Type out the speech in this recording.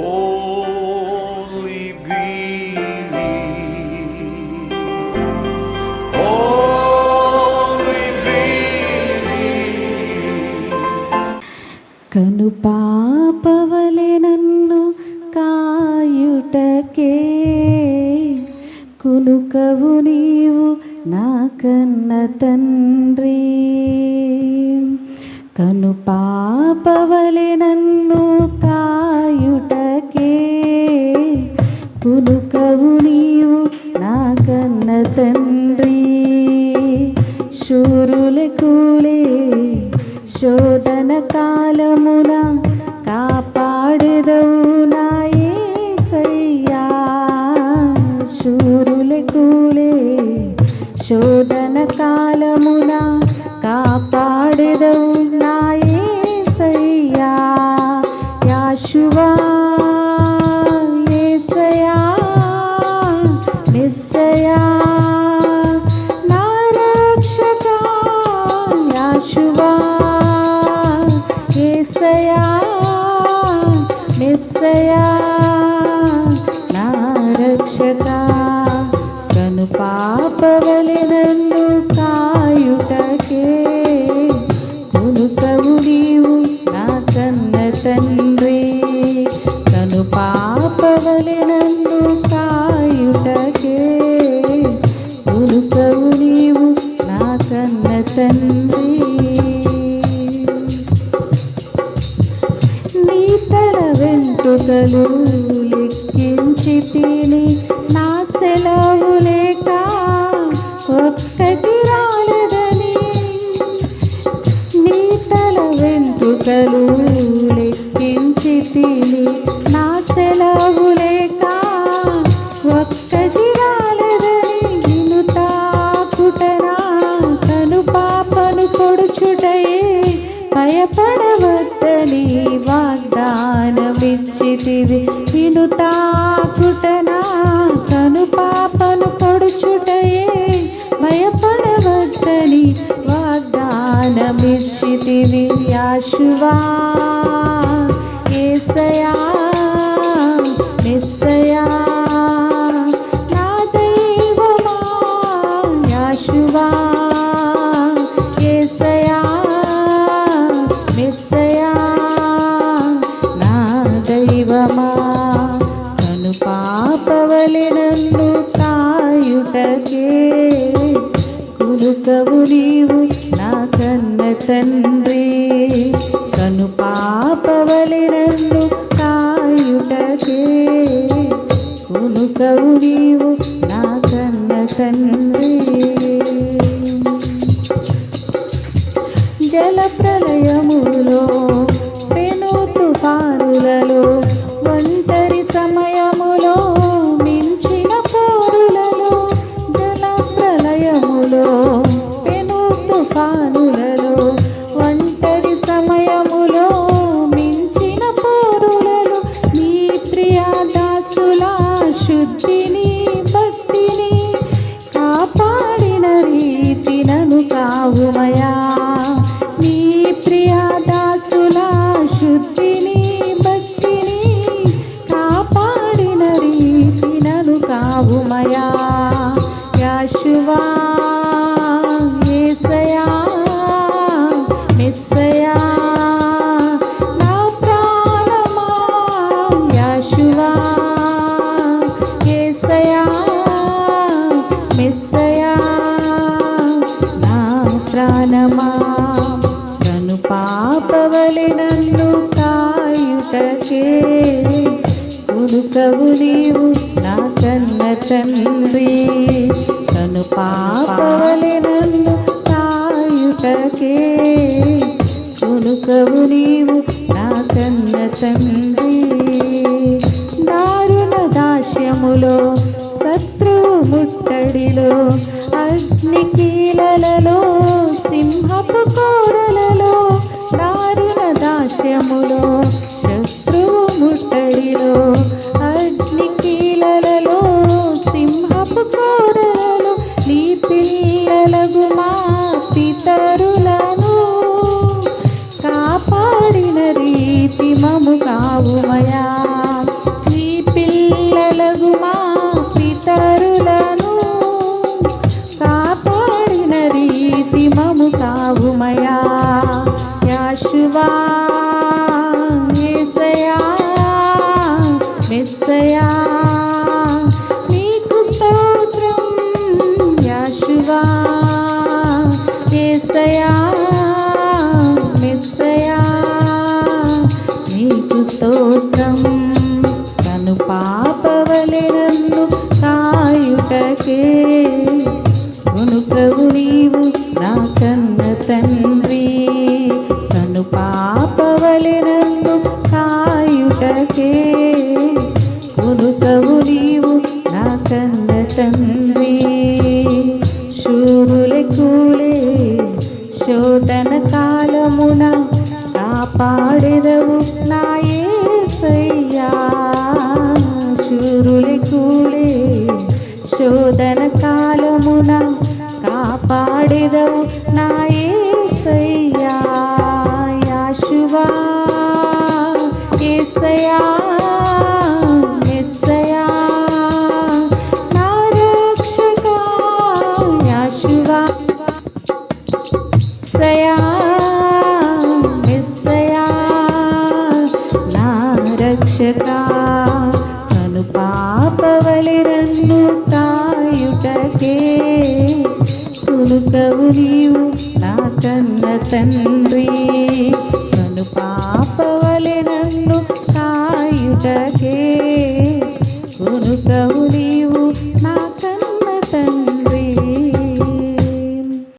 Only believe. Only believe. కను పాపవలే నన్ను కాయుటకే కునుకవు నీవు నా కన్న తండ్రి కను నన్ను శూరులకులే శోధన కాలమున కాపాడెదవు నా యేసయ్యా శూరులకులే శోధన కాలమున కాపాడెదవు నా యాశువా యేసయ్యా నిస్సయా యాశువా యేసయ్యా నిస్సయా నా రక్షకా కను పాపవలె నన్ను కాయుటకే కొనుకవు నీవు నా కన్న తండ్రి. కను పాపవలె నన్ను వెంట్రుకలు లెక్కించి తిని నా సెలవు లేక ఒక్కటి రాలేదని. నీ తల వెంట్రుకలు లెక్కించి తిని భయపడవద్దని వాగ్దానమిచ్చితివి యాశువా ఏసయా నిస్సయా నా దైవమా యాశువా ఏసయా నిస్సయా నా దైవమా. కను పాపవలె నన్ను నీవు నా కన్న తండ్రి. కను పాపవలి రెండు కాయుటకే. కునుకవు నీవు అగ్నికీలలో సింహపు కోరలలో నారిన దాస్యములో శత్రువు ముట్టడిలో. అగ్నికీలలో సింహపు కోరలలో నీ పిల్లలకు మా పితరులను. కాపాడిన రీతి మము కావుమయా. యాశువా ఏసయా మెస్సయా నీకు స్తోత్రం యాశువా ఏసయా శూరులకులే శోధన కాలమున కాపాడేదవు నాయసయ్యా యాశువా ఏసయా తండ్రి కను పాప